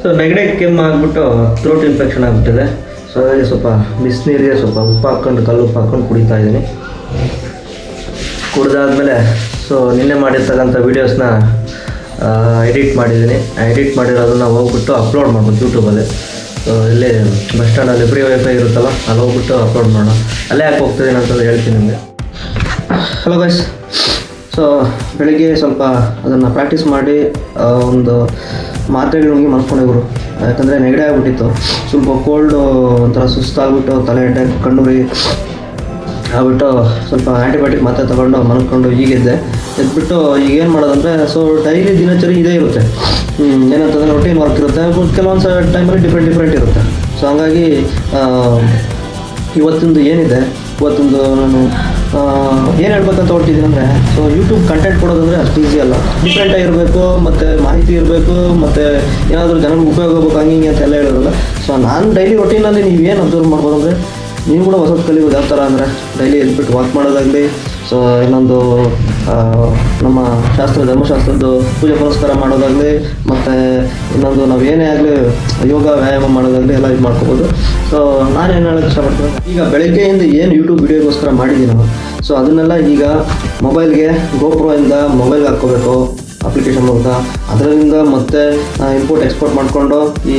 So ನೆಗಡಿ ಕೆಮ್ಮು ಆಗಿಬಿಟ್ಟು ಥ್ರೋಟ್ ಇನ್ಫೆಕ್ಷನ್ ಆಗಿಬಿಟ್ಟಿದೆ. ಸೊ ಹಾಗಾಗಿ ಸ್ವಲ್ಪ ಬಿಸಿನೀರಿಗೆ ಸ್ವಲ್ಪ ಉಪ್ಪು ಹಾಕ್ಕೊಂಡು, ಕಲ್ಲು ಉಪ್ಪು ಹಾಕ್ಕೊಂಡು ಕುಡಿತಾ ಇದ್ದೀನಿ. ಕುಡ್ದಾದ್ಮೇಲೆ ಸೊ ನಿನ್ನೆ ಮಾಡಿರ್ತಕ್ಕಂಥ ವೀಡಿಯೋಸ್ನ ಎಡಿಟ್ ಮಾಡಿದ್ದೀನಿ. ಎಡಿಟ್ ಮಾಡಿರೋದನ್ನ ಹೋಗ್ಬಿಟ್ಟು ಅಪ್ಲೋಡ್ ಮಾಡ್ಬೋದು ಯೂಟ್ಯೂಬಲ್ಲಿ ಸೊ ಇಲ್ಲಿ ಬಸ್ ಸ್ಟ್ಯಾಂಡಲ್ಲಿ ಫ್ರೀ ವೈಫೈ ಇರುತ್ತಲ್ಲ, ಅಲ್ಲಿ ಹೋಗ್ಬಿಟ್ಟು ಅಪ್ಲೋಡ್ ಮಾಡೋಣ. ಅಲ್ಲೇ ಯಾಕೆ ಹೋಗ್ತಿದ್ದೀನಿ ಅಂತಂದು ಹೇಳ್ತೀನಿ ನಿಮಗೆ. ಹಲೋ ಗೈಸ್ ಸೊ ಬೆಳಿಗ್ಗೆ ಸ್ವಲ್ಪ ಅದನ್ನು ಪ್ರಾಕ್ಟೀಸ್ ಮಾಡಿ ಒಂದು ಮಾತ್ರೆಗಳಿಗೆ ಮಲ್ಕೊಂಡೋಗ್ರು ಯಾಕಂದರೆ ನೆಗಡಿ ಆಗಿಬಿಟ್ಟಿತ್ತು. ಸ್ವಲ್ಪ ಕೋಲ್ಡು ಒಂಥರ ಸುಸ್ತಾಗ್ಬಿಟ್ಟು ತಲೆ ಹೆಡ್ಡೆ ಕಣ್ಣುರಿ ಆಗ್ಬಿಟ್ಟು ಸ್ವಲ್ಪ ಆ್ಯಂಟಿಬಯೋಟಿಕ್ ಮಾತ್ರೆ ತೊಗೊಂಡು ಮಲ್ಕೊಂಡು ಈಗಿದ್ದೆ. ಎದ್ಬಿಟ್ಟು ಈಗ ಏನು ಮಾಡೋದಂದರೆ ಸೊ ಡೈಲಿ ದಿನಚರಿ ಇದೇ ಇರುತ್ತೆ. ಏನಂತಂದ್ರೆ ರೊಟೀನ್ ವರ್ಕ್ ಇರುತ್ತೆ. ಕೆಲವೊಂದು ಟೈಮಲ್ಲಿ ಡಿಫ್ರೆಂಟ್ ಡಿಫ್ರೆಂಟ್ ಇರುತ್ತೆ. ಸೊ ಹಂಗಾಗಿ ಇವತ್ತಿಂದು ಏನಿದೆ? ಇವತ್ತೊಂದು ನಾನು ಏನು ಹೇಳ್ಬೇಕಂತ ಹೊರಟಿದ್ದೀನಿ ಅಂದರೆ ಸೊ ಯೂಟ್ಯೂಬ್ ಕಂಟೆಂಟ್ ಕೊಡೋದಂದ್ರೆ ಅಷ್ಟು ಈಸಿ ಅಲ್ಲ. ಡಿಫ್ರೆಂಟಾಗಿ ಇರಬೇಕು ಮತ್ತು ಮಾಹಿತಿ ಇರಬೇಕು, ಮತ್ತು ಏನಾದರೂ ಜನರಿಗೆ ಉಪಯೋಗ ಆಗಬೇಕು, ಹಂಗೆ ಹಿಂಗೆ ಅಂತ ಎಲ್ಲ ಹೇಳೋದಲ್ಲ. ಸೊ ನಾನು ಡೈಲಿ ರೊಟೀನಲ್ಲಿ ಏನು ಅಬ್ಸರ್ವ್ ಮಾಡ್ಬೋದು ಅಂದರೆ, ನೀವು ಕೂಡ ಹೊಸದು ಕಲಿಬೋದು ಯಾವ ಥರ ಅಂದರೆ ಡೈಲಿ ಎದ್ಬಿಟ್ಟು ವಾಕ್ ಮಾಡೋದಾಗಲಿ ಸೊ ಇನ್ನೊಂದು ನಮ್ಮ ಶಾಸ್ತ್ರ, ಧರ್ಮಶಾಸ್ತ್ರದ್ದು ಪೂಜೆ ಪುರಸ್ಕಾರ ಮಾಡೋದಾಗಲಿ, ಮತ್ತು ಇನ್ನೊಂದು ನಾವು ಏನೇ ಆಗಲಿ ಯೋಗ, ವ್ಯಾಯಾಮ ಮಾಡೋದಾಗಲಿ ಎಲ್ಲ ಇದು ಮಾಡ್ಕೋಬೋದು. ಸೊ ನಾನೇನು ಹೇಳೋಕ್ಕೆ ಇಷ್ಟಪಡ್ತೀನಿ ಈಗ ಬೆಳಗ್ಗೆಯಿಂದ ಏನು ಯೂಟ್ಯೂಬ್ ವಿಡಿಯೋಗೋಸ್ಕರ ಮಾಡಿದ್ದೀನಿ ನಾನು ಸೊ ಅದನ್ನೆಲ್ಲ ಈಗ ಮೊಬೈಲ್ಗೆ ಗೋಪ್ರೋ ಇಂದ ಮೊಬೈಲ್ಗೆ ಹಾಕ್ಕೋಬೇಕು ಅಪ್ಲಿಕೇಶನ್ ಮೂಲಕ. ಅದರಿಂದ ಮತ್ತೆ ಇಂಪೋರ್ಟ್ ಎಕ್ಸ್ಪೋರ್ಟ್ ಮಾಡಿಕೊಂಡು ಈ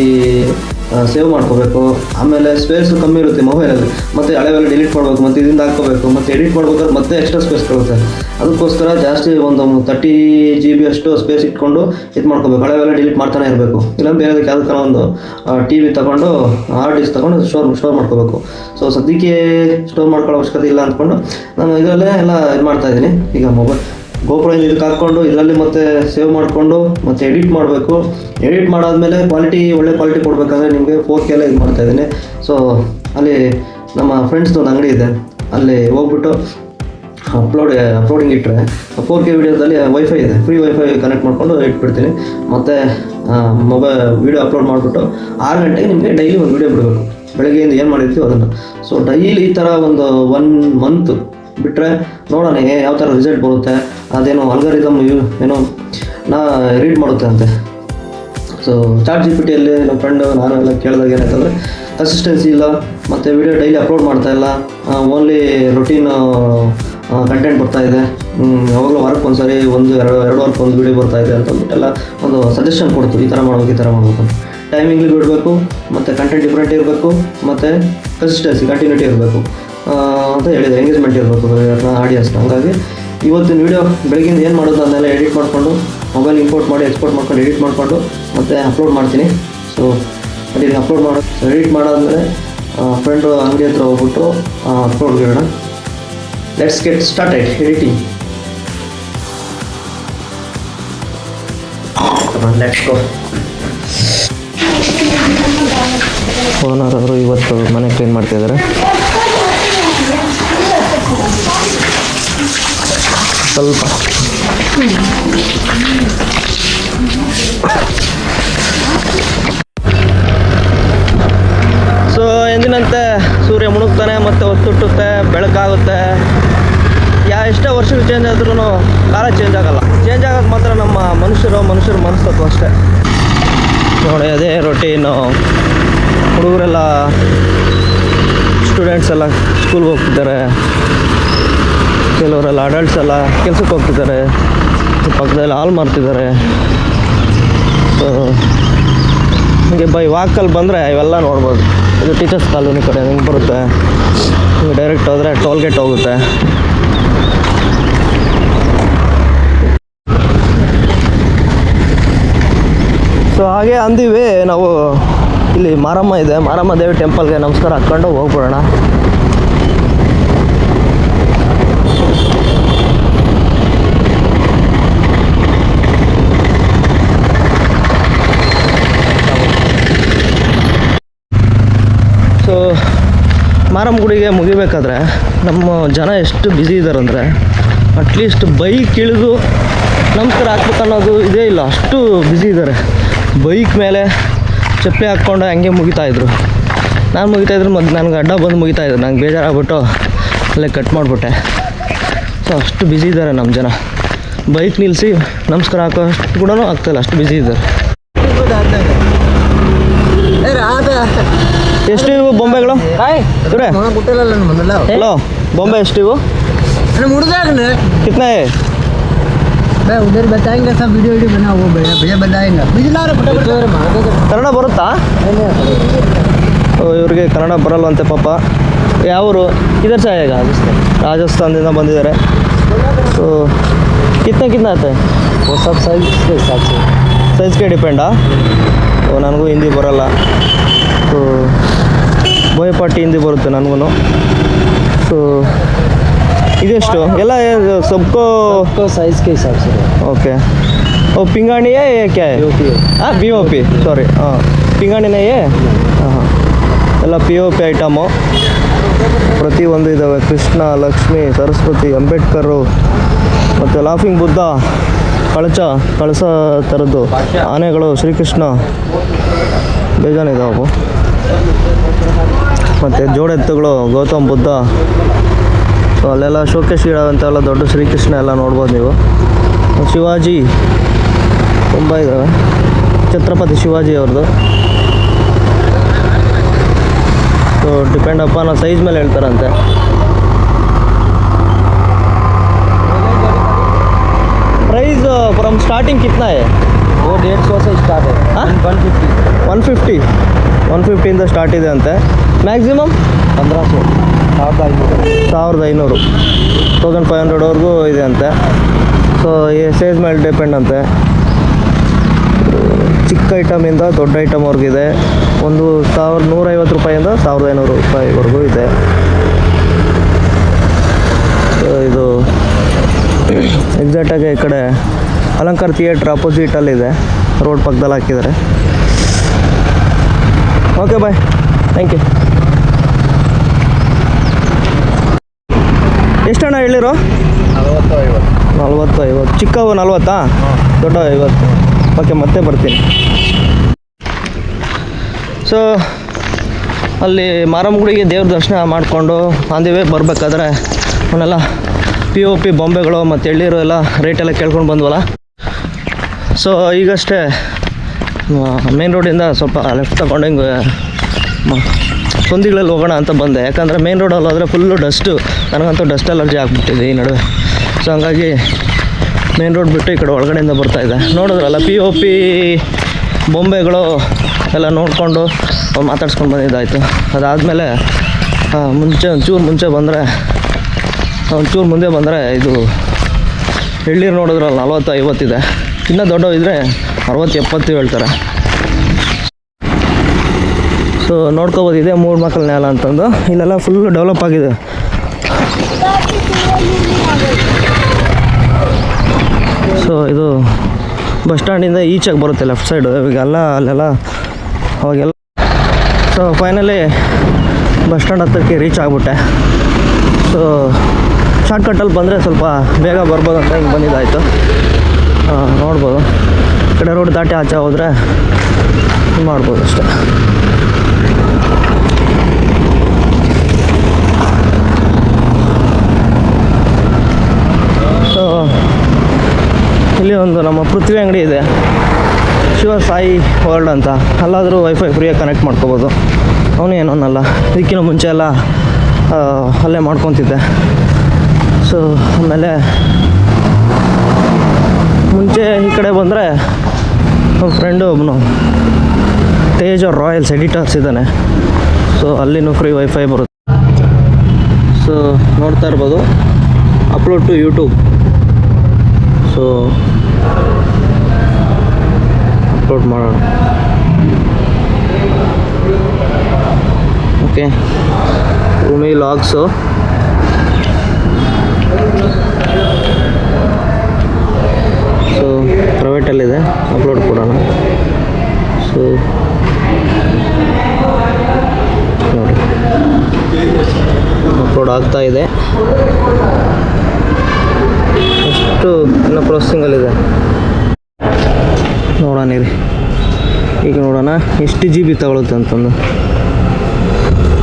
ಸೇವ್ ಮಾಡ್ಕೋಬೇಕು. ಆಮೇಲೆ ಸ್ಪೇಸ್ ಕಮ್ಮಿ ಇರುತ್ತೆ ಮೊಬೈಲಲ್ಲಿ ಮತ್ತೆ ಹಳೆವೆಲ್ಲ ಡಿಲೀಟ್ ಮಾಡಬೇಕು, ಮತ್ತು ಇದರಿಂದ ಹಾಕ್ಕೋಬೇಕು, ಮತ್ತು ಎಡಿಟ್ ಮಾಡ್ಬೇಕಾದ್ರೆ ಮತ್ತೆ ಎಕ್ಸ್ಟ್ರಾ ಸ್ಪೇಸ್ ಕೊಡುತ್ತೆ ಅದಕ್ಕೋಸ್ಕರ ಜಾಸ್ತಿ ಒಂದು ತರ್ಟಿ ಜಿ ಬಿ ಅಷ್ಟು ಸ್ಪೇಸ್ ಇಟ್ಕೊಂಡು ಇದು ಮಾಡ್ಕೋಬೇಕು. ಹಳೆವೆಲ್ಲ ಡಿಲೀಟ್ ಮಾಡ್ತಾನೆ ಇರಬೇಕು. ಇಲ್ಲ ಬೇರೆ ಯಾವುದಕ್ಕಾರ ಒಂದು ಟಿ ವಿ ತಗೊಂಡು ಹಾರ್ಡ್ ಡಿಸ್ಕ್ ತಗೊಂಡು ಸ್ಟೋರ್ ಸ್ಟೋರ್ ಮಾಡ್ಕೋಬೇಕು. ಸೊ ಸದ್ಯಕ್ಕೆ ಸ್ಟೋರ್ ಮಾಡ್ಕೊಳ್ಳೋ ಅವಶ್ಯಕತೆ ಇಲ್ಲ ಅಂದ್ಕೊಂಡು ನಾನು ಇದರಲ್ಲೇ ಎಲ್ಲ ಇದು ಮಾಡ್ತಾ ಇದ್ದೀನಿ. ಈಗ ಮೊಬೈಲ್ ಗೋಪುರದಿಂದ ಇದಕ್ಕೆ ಹಾಕ್ಕೊಂಡು ಇದರಲ್ಲಿ ಮತ್ತೆ ಸೇವ್ ಮಾಡಿಕೊಂಡು, ಮತ್ತೆ ಎಡಿಟ್ ಮಾಡಬೇಕು. ಎಡಿಟ್ ಮಾಡಾದ್ಮೇಲೆ ಕ್ವಾಲಿಟಿ ಒಳ್ಳೆ ಕ್ವಾಲಿಟಿ ಕೊಡಬೇಕಾದ್ರೆ ನಿಮಗೆ ಫೋರ್ ಕೆ ಎಲ್ಲ ಇದು ಮಾಡ್ತಾ ಇದ್ದೀನಿ. ಸೊ ಅಲ್ಲಿ ನಮ್ಮ ಫ್ರೆಂಡ್ಸ್ದು ಒಂದು ಅಂಗಡಿ ಇದೆ. ಅಲ್ಲಿ ಹೋಗ್ಬಿಟ್ಟು ಅಪ್ಲೋಡ್ ಅಪ್ಲೋಡಿಂಗ್ ಇಟ್ಟರೆ ಫೋರ್ ಕೆ ವೀಡಿಯೋದಲ್ಲಿ ವೈಫೈ ಇದೆ. ಫ್ರೀ ವೈಫೈ ಕನೆಕ್ಟ್ ಮಾಡಿಕೊಂಡು ಇಟ್ಬಿಡ್ತೀನಿ. ಮತ್ತು ಮೊಬೈಲ್ ವೀಡಿಯೋ ಅಪ್ಲೋಡ್ ಮಾಡಿಬಿಟ್ಟು ಆರು ಗಂಟೆಗೆ ನಿಮಗೆ ಡೈಲಿ ಒಂದು ವೀಡಿಯೋ ಬಿಡಬೇಕು. ಬೆಳಗ್ಗೆಯಿಂದ ಏನು ಮಾಡಿರ್ತೀವಿ ಅದನ್ನು. ಸೊ ಡೈಲಿ ಈ ಥರ ಒಂದು ಒನ್ ಮಂತ್ ಬಿಟ್ಟರೆ ನೋಡೋಣ ಯಾವ ಥರ ರಿಸಲ್ಟ್ ಬರುತ್ತೆ. ಅದೇನೋ ಅಲ್ಗಾರಿದಮ್ ಏನೋ ನಾ ರೀಡ್ ಮಾಡುತ್ತೆ ಅಂತೆ. ಸೊ ಚಾಟ್ ಜಿ ಪಿ ಟಿಯಲ್ಲಿ ನಮ್ಮ ಫ್ರೆಂಡು ನಾನು ಎಲ್ಲ ಕೇಳಿದಾಗ ಏನಾಯ್ತಂದರೆ ಕನ್ಸಿಸ್ಟೆನ್ಸಿ ಇಲ್ಲ, ಮತ್ತು ವಿಡಿಯೋ ಡೈಲಿ ಅಪ್ಲೋಡ್ ಮಾಡ್ತಾ ಇಲ್ಲ ಓನ್ಲಿ ರೊಟೀನ್ ಕಂಟೆಂಟ್ ಬರ್ತಾ ಇದೆ. ಯಾವಾಗಲೂ ವಾರಕ್ಕೆ ಒಂದು ಸಾರಿ ಒಂದು, ಎರಡು ಎರಡು ವಾರಕ್ಕೆ ಒಂದು ವಿಡಿಯೋ ಬರ್ತಾ ಇದೆ ಅಂತ ಅಂದ್ಬಿಟ್ಟೆಲ್ಲ ಒಂದು ಸಜೆಷನ್ ಕೊಡ್ತು, ಈ ಥರ ಮಾಡಬೇಕು, ಈ ಥರ ಮಾಡಬೇಕು ಅಂತ. ಟೈಮಿಂಗ್ಲಿ ಬಿಡಬೇಕು, ಮತ್ತು ಕಂಟೆಂಟ್ ಡಿಫ್ರೆಂಟ್ ಇರಬೇಕು, ಮತ್ತು ಕನ್ಸಿಸ್ಟೆನ್ಸಿ ಕಂಟಿನ್ಯೂಟಿ ಇರಬೇಕು. ಅಂತ ಹೇಳಿದೆ ಎಂಗೇಜ್ಮೆಂಟ್ ಇರಬೇಕು ಆಡಿಯನ್ಸ್ ಹಂಗಾಗಿ ಇವತ್ತಿನ ವಿಡಿಯೋ ಬೆಳಗಿಂದ ಏನು ಮಾಡೋದು ಅದನ್ನೆಲ್ಲ ಎಡಿಟ್ ಮಾಡಿಕೊಂಡು ಮೊಬೈಲ್ ಇಂಪೋರ್ಟ್ ಮಾಡಿ ಎಕ್ಸ್ಪೋರ್ಟ್ ಮಾಡ್ಕೊಂಡು ಎಡಿಟ್ ಮಾಡಿಕೊಂಡು, ಮತ್ತೆ ಅಪ್ಲೋಡ್ ಮಾಡ್ತೀನಿ. ಸೊ ಅಲ್ಲಿಗೆ ಅಪ್ಲೋಡ್ ಮಾಡೋ ಎಡಿಟ್ ಮಾಡಾದಮೇಲೆ ಫ್ರೆಂಡು ಅಂಗಡಿ ಹತ್ರ ಹೋಗ್ಬಿಟ್ಟು ಅಪ್ಲೋಡ್ ಮಾಡೋಣ. Let's get start editing let's go owner ಅವರು ಇವತ್ತು ಮನೆ ಕ್ಲೀನ್ ಮಾಡ್ತಿದ್ದಾರೆ ಸ್ವಲ್ಪ. ಸೊ ಎಂದಿನಂತೆ ಸೂರ್ಯ ಮುಳುಗ್ತಾನೆ ಮತ್ತೆ ಹೊತ್ತುಟ್ಟುತ್ತೆ, ಬೆಳಕಾಗುತ್ತೆ. ಯಾ, ಎಷ್ಟೇ ವರ್ಷಗಳು ಚೇಂಜ್ ಆದ್ರೂ ಕಾಲ ಚೇಂಜ್ ಆಗಲ್ಲ. ಚೇಂಜ್ ಆಗೋದು ಮಾತ್ರ ನಮ್ಮ ಮನುಷ್ಯರು, ಮನುಷ್ಯರ ಮನಸ್ತತ್ವ ಅಷ್ಟೇ. ನೋಡಿ, ಅದೇ ರೊಟೀನು ಹುಡುಗರೆಲ್ಲ ಸ್ಟೂಡೆಂಟ್ಸ್ ಎಲ್ಲ ಸ್ಕೂಲ್ಗೆ ಹೋಗ್ತಿದ್ದಾರೆ. ಕೆಲವರೆಲ್ಲ ಅಡಲ್ಟ್ಸ್ ಎಲ್ಲ ಕೆಲ್ಸಕ್ಕೆ ಹೋಗ್ತಿದ್ದಾರೆ. ಪಕ್ಕದಲ್ಲಿ ಹಾಲ್ ಮಾರ್ತಿದ್ದಾರೆ. ಸೊ ಹೀಗೆ ಬೈ ವಾಕಲ್ಲಿ ಬಂದರೆ ಇವೆಲ್ಲ ನೋಡ್ಬೋದು. ಇದು ಟೀಚರ್ಸ್ ಕಾಲೋನಿ ಕಡೆ ಹಿಂಗೆ ಬರುತ್ತೆ. ಡೈರೆಕ್ಟ್ ಹೋದರೆ ಟೋಲ್ ಗೇಟ್ ಹೋಗುತ್ತೆ. ಸೊ ಹಾಗೆ ಅಂದಿವಿ, ನಾವು ಇಲ್ಲಿ ಮಾರಮ್ಮ ಇದೆ. ಮಾರಮ್ಮ ದೇವಿ ಟೆಂಪಲ್ಗೆ ನಮಸ್ಕಾರ ಹಾಕ್ಕೊಂಡು ಹೋಗ್ಬಿಡೋಣ. ಮಾರಮ್ಮ ಗುಡಿಗೆ ಮುಗಿಬೇಕಾದ್ರೆ ನಮ್ಮ ಜನ ಎಷ್ಟು ಬ್ಯುಸಿ ಇದ್ದಾರೆ ಅಂದರೆ ಅಟ್ಲೀಸ್ಟ್ ಬೈಕ್ ಇಳಿದು ನಮಸ್ಕಾರ ಹಾಕ್ಬೇಕು ಅನ್ನೋದು ಇದೇ ಇಲ್ಲ. ಅಷ್ಟು ಬ್ಯುಸಿ ಇದ್ದಾರೆ ಬೈಕ್ ಮೇಲೆ ಚಪ್ಪಲಿ ಹಾಕ್ಕೊಂಡು ಹಂಗೆ ಮುಗಿತಾಯಿದ್ರು ನಾನು ಮುಗಿತಾಯಿದ್ರು ಮತ್ತು ನನಗೆ ಅಡ್ಡ ಬಂದು ಮುಗಿತಾಯಿದ್ರು ನಂಗೆ ಬೇಜಾರಾಗ್ಬಿಟ್ಟು ಅಲ್ಲೇ ಕಟ್ ಮಾಡಿಬಿಟ್ಟೆ. ಸೊ ಅಷ್ಟು ಬ್ಯುಸಿ ಇದ್ದಾರೆ ನಮ್ಮ ಜನ. ಬೈಕ್ ನಿಲ್ಲಿಸಿ ನಮಸ್ಕಾರ ಹಾಕೋ ಅಷ್ಟು ಕೂಡ ಆಗ್ತಾಯಿಲ್ಲ ಅಷ್ಟು ಬ್ಯುಸಿ ಇದ್ದಾರೆ. ಎಷ್ಟು ಇವು ಬೊಂಬೆಗಳು ಇವ್ರೆ ಹಲೋ बॉम्बे स्टीव कितना है मैं उधर बताएंगे सब वीडियो वीडियो बना वो भैया भैया बताएंगे बिजला रे फटाफट ಕನ್ನಡ ಬರುತ್ತಾ ಓ, ಇವ್ರಿಗೆ ಕನ್ನಡ ಬರಲ್ವಂತೆ ಪಾಪ ಯಾವರು ಇದರ ಸಹ ಈಗ ರಾಜಸ್ಥಾನದಿಂದ ಬಂದಿದ್ದಾರೆ ಸೊ ಕಿತ್ನ ಕಿತ್ನ ಆತ वो सब साइज के हिसाब से ಸೈಜ್ಗೆ ಡಿಪೆಂಡಾ ಸೊ ನನಗೂ ಹಿಂದಿ ಬರಲ್ಲ ಸೊ ಬೋಯಪಾಟಿ ಹಿಂದೆ ಬರುತ್ತೆ ನನಗೂ ಸೊ ಇದೆಷ್ಟು? ಎಲ್ಲ ಸೊಬ್ಕೋ ಸೈಜ್ ಕೆ ಹಿಸಾಬ್ ಸರ್. ಓಕೆ. ಓ ಪಿಂಗಾಣಿಯೇ ಏಕೆ ಹಾಂ ಬಿ ಒ ಪಿ ಸಾರಿ ಹಾಂ. ಪಿಂಗಾಣಿನೆಯೇ ಹಾಂ ಹಾಂ. ಎಲ್ಲ ಪಿ ಒ ಪಿ ಐಟಮು ಪ್ರತಿಯೊಂದು ಇದ್ದಾವೆ ಕೃಷ್ಣ ಲಕ್ಷ್ಮಿ ಸರಸ್ವತಿ ಅಂಬೇಡ್ಕರು ಮತ್ತು ಲಾಫಿಂಗ್ ಬುದ್ಧ ಕಳಚ ಕಳಸ ಥರದ್ದು ಆನೆಗಳು ಶ್ರೀಕೃಷ್ಣ. ಬೇಜಾನಿದಾವು ಮತ್ತು ಜೋಡೆತ್ತುಗಳು ಗೌತಮ್ ಬುದ್ಧ ಸೊ ಅಲ್ಲೆಲ್ಲ ಶೋಕೇಶ್ ಗಿಡ ಅಂತೆಲ್ಲ ದೊಡ್ಡ ಶ್ರೀಕೃಷ್ಣ ಎಲ್ಲ ನೋಡ್ಬೋದು ನೀವು ಶಿವಾಜಿ ತುಂಬ ಇದ್ದಾವೆ ಛತ್ರಪತಿ ಶಿವಾಜಿ ಅವ್ರದ್ದು ಸೊ ಡಿಪೆಂಡ್ ಅಪ್ಪ ನಾವು ಸೈಜ್ ಮೇಲೆ ಹೇಳ್ತಾರಂತೆ ಪ್ರೈಸ್ ಫ್ರಮ್ ಸ್ಟಾರ್ಟಿಂಗ್ ಕಿತ್ನಾ है वो डेढ़ सौ से स्टार्ट है हाँ? One fifty one fifty one ಫಿಫ್ಟಿಯಿಂದ start ಇದೆ ಅಂತೆ ಮ್ಯಾಕ್ಸಿಮಮ್ ಪಂದ್ರಾಸು ಸಾವಿರದ ಐನೂರು. ಸಾವಿರದ ಐನೂರು. ತೌಸಂಡ್ ಫೈವ್ ಹಂಡ್ರೆಡ್ವರೆಗೂ ಇದೆ ಅಂತೆ ಸೊ ಸೈಜ್ ಮೇಲೆ ಡಿಪೆಂಡ್ ಅಂತೆ. ಚಿಕ್ಕ ಐಟಮಿಂದ ದೊಡ್ಡ ಐಟಮ್ವರೆಗಿದೆ ಒಂದು ಸಾವಿರದ ನೂರೈವತ್ತು ರೂಪಾಯಿಂದ ಸಾವಿರದ ಐನೂರು ರೂಪಾಯಿವರೆಗೂ ಇದೆ. ಇದು ಎಕ್ಸಾಕ್ಟಾಗಿ ಈ ಕಡೆ ಅಲಂಕಾರ ಥಿಯೇಟ್ರ್ ಅಪೋಸಿಟಲ್ಲಿದೆ ರೋಡ್ ಪಕ್ಕದಲ್ಲಿ ಹಾಕಿದ್ದಾರೆ. ಓಕೆ ಬಾಯ್ ಥ್ಯಾಂಕ್ ಯು ಎಷ್ಟಣ್ಣ ಹೇಳಿರೋ? ನಲವತ್ತು ಐವತ್ತು ನಲ್ವತ್ತು ಐವತ್ತು ಚಿಕ್ಕವು ನಲ್ವತ್ತಾ? ದೊಡ್ಡ ಐವತ್ತು. ಓಕೆ, ಮತ್ತೆ ಬರ್ತೀನಿ. ಸೊ ಅಲ್ಲಿ ಮಾರಮ್ಮಗುಡಿಗೆ ದೇವ್ರ ದರ್ಶನ ಮಾಡಿಕೊಂಡು ಆನ್ ಬರಬೇಕಾದ್ರೆ ಅವನ್ನೆಲ್ಲ ಪಿ ಒ ಪಿ ಬೊಂಬೆಗಳು ಮತ್ತು ಎಳ್ಳೀರು ಎಲ್ಲ ರೇಟೆಲ್ಲ ಕೇಳ್ಕೊಂಡು ಬಂದ್ವಲ್ಲ? ಸೊ ಈಗಷ್ಟೇ ಮೇನ್ ರೋಡಿಂದ ಸ್ವಲ್ಪ ಲೆಫ್ಟ್ ತಗೊಂಡು ಹಿಂಗೆ ಸಂದಿಗಳಲ್ಲಿ ಹೋಗೋಣ ಅಂತ ಬಂದೆ. ಯಾಕಂದರೆ ಮೇನ್ ರೋಡಲ್ಲಿ ಹೋದರೆ ಫುಲ್ಲು ಡಸ್ಟು ನನಗಂತೂ ಡಸ್ಟ್ ಅಲರ್ಜಿ ಆಗಿಬಿಟ್ಟಿದೆ ಈ ನಡುವೆ. ಸೊ ಹಂಗಾಗಿ ಮೇನ್ ರೋಡ್ ಬಿಟ್ಟು ಈ ಕಡೆ ಒಳಗಡೆಯಿಂದ ಇದೆ ನೋಡಿದ್ರಲ್ಲ ಪಿ ಒ ಪಿ ಬೊಂಬೆಗಳು ಎಲ್ಲ ನೋಡಿಕೊಂಡು ಮಾತಾಡ್ಸ್ಕೊಂಡು ಬಂದಿದ್ದಾಯಿತು. ಅದಾದಮೇಲೆ ಮುಂಚೆ ಒಂಚೂರು ಮುಂಚೆ ಬಂದರೆ, ಒಂಚೂರು ಮುಂದೆ ಬಂದರೆ ಇದು ಎಳ್ಳೀರು ನೋಡಿದ್ರಲ್ಲ ನಲ್ವತ್ತು ಐವತ್ತಿದೆ ಇನ್ನೂ ದೊಡ್ಡವಿದ್ರೆ ಅರವತ್ತು ಎಪ್ಪತ್ತು ಹೇಳ್ತಾರೆ. ಸೊ ನೋಡ್ಕೋಬೋದು ಇದೆ ಮೂರು ಮಕ್ಕಳ ನೆಲ ಅಂತಂದು. ಇಲ್ಲೆಲ್ಲ ಫುಲ್ ಡೆವಲಪ್ ಆಗಿದೆ. ಸೊ ಇದು ಬಸ್ ಸ್ಟ್ಯಾಂಡಿಂದ ಈಚೆಗೆ ಬರುತ್ತೆ ಲೆಫ್ಟ್ ಸೈಡು ಇವಾಗೆಲ್ಲ ಅಲ್ಲೆಲ್ಲ ಅವಾಗೆಲ್ಲ ಸೊ ಫೈನಲಿ ಬಸ್ ಸ್ಟ್ಯಾಂಡ್ ಹತ್ತಿರಕ್ಕೆ ರೀಚ್ ಆಗಿಬಿಟ್ಟೆ. ಸೊ ಶಾರ್ಟ್ಕಟ್ಟಲ್ಲಿ ಬಂದರೆ ಸ್ವಲ್ಪ ಬೇಗ ಬರ್ಬೋದು ಅಂತ ಹಿಂಗೆ ಬಂದಿದ್ದಾಯಿತು. ನೋಡ್ಬೋದು. ಕಡೆ ರೋಡ್ ದಾಟಿ ಆಚೆ ಹೋದರೆ ಮಾಡ್ಬೋದು ಅಷ್ಟೇ ಸೊ ಇಲ್ಲಿ ಒಂದು ನಮ್ಮ ಪೃಥ್ವಿ ಅಂಗಡಿ ಇದೆ. ಶಿವ ಸಾಯಿ ವರ್ಲ್ಡ್ ಅಂತ. ಅಲ್ಲಾದರೂ ವೈಫೈ ಫ್ರೀಯಾಗಿ ಕನೆಕ್ಟ್ ಮಾಡ್ಕೋಬೋದು. ಅವನು ಏನೋ ಅನ್ನಲ್ಲ. ಇದಕ್ಕಿಂತ ಮುಂಚೆ ಎಲ್ಲ ಅಲ್ಲೇ ಮಾಡ್ಕೊತಿದ್ದೆ. ಸೊ ಆಮೇಲೆ ಮುಂಚೆ ಈ ಕಡೆ ಬಂದರೆ ನಮ್ಮ ಫ್ರೆಂಡು ಒಬ್ಬನು ತೇಜ್ ರಾಯಲ್ಸ್ ಎಡಿಟರ್ಸ್ ಇದ್ದಾನೆ. ಸೊ ಅಲ್ಲಿನೂ ಫ್ರೀ ವೈಫೈ ಬರುತ್ತೆ. ಸೊ ನೋಡ್ತಾ ಇರ್ಬೋದು. Upload to YouTube so upload ಮಾಡೋಣ ಓಕೆ ಭೂಮಿ ಲಾಗ್ಸು ಸೊ ಪ್ರೈವೇಟಲ್ಲಿದೆ ಅಪ್ಲೋಡ್ ಕೊಡೋಣ. ಸೊ ನೋಡಿ. ಅಪ್ಲೋಡ್ ಆಗ್ತಾ ಇದೆ. ಇನ್ನು ಪ್ರೊಸೆಸಿಂಗಲ್ಲಿದೆ ನೋಡೋಣ ಇರಿ. ಈಗ ನೋಡೋಣ ಎಷ್ಟು ಜಿ ಬಿ ತಗೊಳುತ್ತೆ ಅಂತಂದು.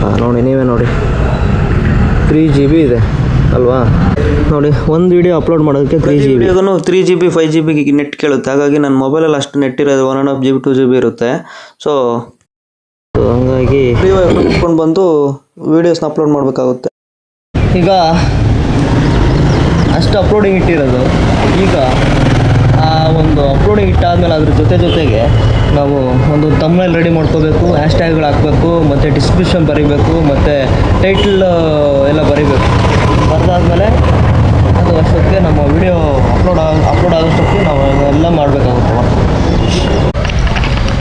ಹಾಂ ನೋಡಿ ನೀವೇ ನೋಡಿ. ತ್ರೀ ಜಿ ಬಿ ಇದೆ ಅಲ್ವಾ? ನೋಡಿ ಒಂದು ವಿಡಿಯೋ ಅಪ್ಲೋಡ್ ಮಾಡೋದಕ್ಕೆ ತ್ರೀ ಜಿ ಬಿ ಅದನ್ನು three G B five G ಬಿಗೆ ನೆಟ್ ಕೇಳುತ್ತೆ. ಹಾಗಾಗಿ ನನ್ನ ಮೊಬೈಲಲ್ಲಿ ಅಷ್ಟು ನೆಟ್ ಇರೋದು one and half G B two G B ಇರುತ್ತೆ. ಸೊ ಸೊ ಹಂಗಾಗಿ ಇಟ್ಕೊಂಡು ಬಂದು ವೀಡಿಯೋಸ್ನ ಅಪ್ಲೋಡ್ ಮಾಡಬೇಕಾಗುತ್ತೆ. ಈಗ ಅಷ್ಟು ಅಪ್ಲೋಡಿಂಗ್ ಇಟ್ಟಿರೋದು. ಈಗ, ಆ ಒಂದು ಅಪ್ಲೋಡಿಂಗ್ ಇಟ್ಟಾದಮೇಲೆ ಅದ್ರ ಜೊತೆ ಜೊತೆಗೆ ನಾವು ಒಂದು ತಮ್ಮಲ್ಲಿ ರೆಡಿ ಮಾಡ್ಕೋಬೇಕು ಹ್ಯಾಶ್ಟ್ಯಾಗ್ಗಳು ಹಾಕಬೇಕು, ಮತ್ತು ಡಿಸ್ಕ್ರಿಪ್ಷನ್ ಬರೀಬೇಕು, ಮತ್ತು ಟೈಟ್ಲ್ ಎಲ್ಲ ಬರೀಬೇಕು. ಬರೆದಾದ್ಮೇಲೆ ಅದು ಅಷ್ಟೊತ್ತಿಗೆ ನಮ್ಮ ವಿಡಿಯೋ ಅಪ್ಲೋಡ್ ಆಗ ಅಪ್ಲೋಡ್ ಆಗೋಷ್ಟೊತ್ತಿಗೆ ನಾವು ಎಲ್ಲ ಮಾಡಬೇಕಾಗುತ್ತೆ.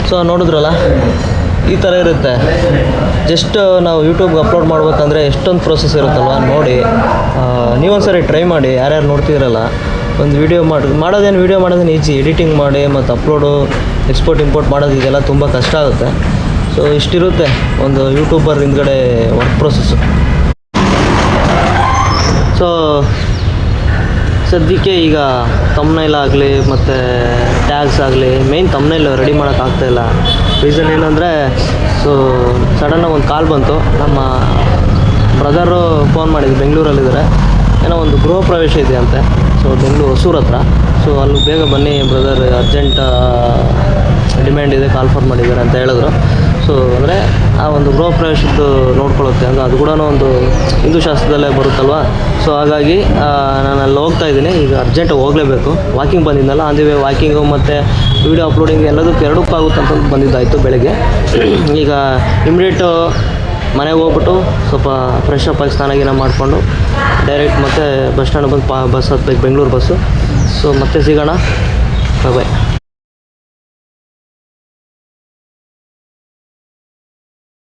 ಸೊ ನೋಡಿದ್ರಲ್ಲ? ಈ ಥರ ಇರುತ್ತೆ. ಜಸ್ಟ್ ನಾವು ಯೂಟ್ಯೂಬ್ಗೆ ಅಪ್ಲೋಡ್ ಮಾಡಬೇಕಂದ್ರೆ ಎಷ್ಟೊಂದು ಪ್ರೋಸೆಸ್ ಇರುತ್ತಲ್ವ? ನೋಡಿ ನೀವೊಂದು ನೀವೊಂದ್ಸರಿ ಟ್ರೈ ಮಾಡಿ, ಯಾರ್ಯಾರು ನೋಡ್ತಿದ್ರಲ್ಲ ಒಂದು ವೀಡಿಯೋ ಮಾಡಿ, ಮಾಡೋದೇನು ವೀಡಿಯೋ ಮಾಡೋದೇನು ಈಜಿ ಎಡಿಟಿಂಗ್ ಮಾಡಿ ಮತ್ತು ಅಪ್ಲೋಡು ಎಕ್ಸ್ಪೋರ್ಟ್ ಇಂಪೋರ್ಟ್ ಮಾಡೋದು ಇದೆಲ್ಲ ತುಂಬ ಕಷ್ಟ ಆಗುತ್ತೆ. ಸೊ ಇಷ್ಟಿರುತ್ತೆ ಒಂದು ಯೂಟ್ಯೂಬರ್ ಹಿಂದ್ಗಡೆ ವರ್ಕ್ ಪ್ರೊಸೆಸ್ಸು ಸೊ ಸದ್ಯಕ್ಕೆ ಈಗ ತಮ್ನೈಲ್ ಆಗಲಿ, ಮತ್ತು ಟ್ಯಾಗ್ಸ್ ಆಗಲಿ ಮೇನ್ ತಮ್ನೈಲ್ ರೆಡಿ ಮಾಡೋಕ್ಕಾಗ್ತಾಯಿಲ್ಲ ರೀಸನ್ ಏನಂದರೆ ಸೊ ಸಡನ್ನಾಗಿ ಒಂದು ಕಾಲ್ ಬಂತು. ನಮ್ಮ ಬ್ರದರು ಫೋನ್ ಮಾಡಿದ್ರು ಬೆಂಗಳೂರಲ್ಲಿದ್ದಾರೆ. ಏನೋ ಒಂದು ಗೃಹ ಪ್ರವೇಶ ಇದೆ ಅಂತೆ ಸೊ ಬೆಂಗಳೂರು, ಹೊಸೂರು ಹತ್ರ. ಸೊ ಅಲ್ಲಿ ಬೇಗ ಬನ್ನಿ ಬ್ರದರ್ ಅರ್ಜೆಂಟ್ ಡಿಮ್ಯಾಂಡ್ ಇದೆ ಕಾಲ್ ಫಾರ್ ಮಾಡಿದ್ದಾರೆ ಅಂತ ಹೇಳಿದ್ರು. ಸೊ ಅಂದರೆ, ಆ ಒಂದು ಗೃಹ ಪ್ರವೇಶದ್ದು ನೋಡ್ಕೊಳ್ಳುತ್ತೆ. ಅಂದರೆ ಅದು ಕೂಡ ಒಂದು ಹಿಂದೂ ಶಾಸ್ತ್ರದಲ್ಲೇ ಬರುತ್ತಲ್ವ? ಸೊ ಹಾಗಾಗಿ ನಾನು ಅಲ್ಲಿ ಹೋಗ್ತಾ ಇದ್ದೀನಿ. ಈಗ ಅರ್ಜೆಂಟ್ ಹೋಗಲೇಬೇಕು. ವಾಕಿಂಗ್ ಬಂದಿದ್ದಲ್ಲ ವೇ ವಾಕಿಂಗು ಮತ್ತು ವೀಡಿಯೋ ಅಪ್ಲೋಡಿಂಗ್ ಎಲ್ಲದಕ್ಕೂ ಎರಡಕ್ಕೂ ಆಗುತ್ತೆ ಅಂತ ಬಂದಿದ್ದಾಯಿತು ಬೆಳಗ್ಗೆ. ಈಗ ಇಮ್ಮಿಡಿಯೇಟು ಮನೆಗೆ ಹೋಗ್ಬಿಟ್ಟು ಸ್ವಲ್ಪ ಫ್ರೆಶ್ ಅಪ್ ಆಗಿ ಸ್ನಾನ ಗೀನ ಮಾಡಿಕೊಂಡು ಡೈರೆಕ್ಟ್ ಮತ್ತೆ ಬಸ್ ಸ್ಟ್ಯಾಂಡ್ ಬಂದು ಪಾ ಬಸ್ ಹತ್ಬೇಕು, ಬೆಂಗಳೂರು ಬಸ್ಸು. ಸೊ ಮತ್ತೆ ಸಿಗೋಣ. ಬಾಯ್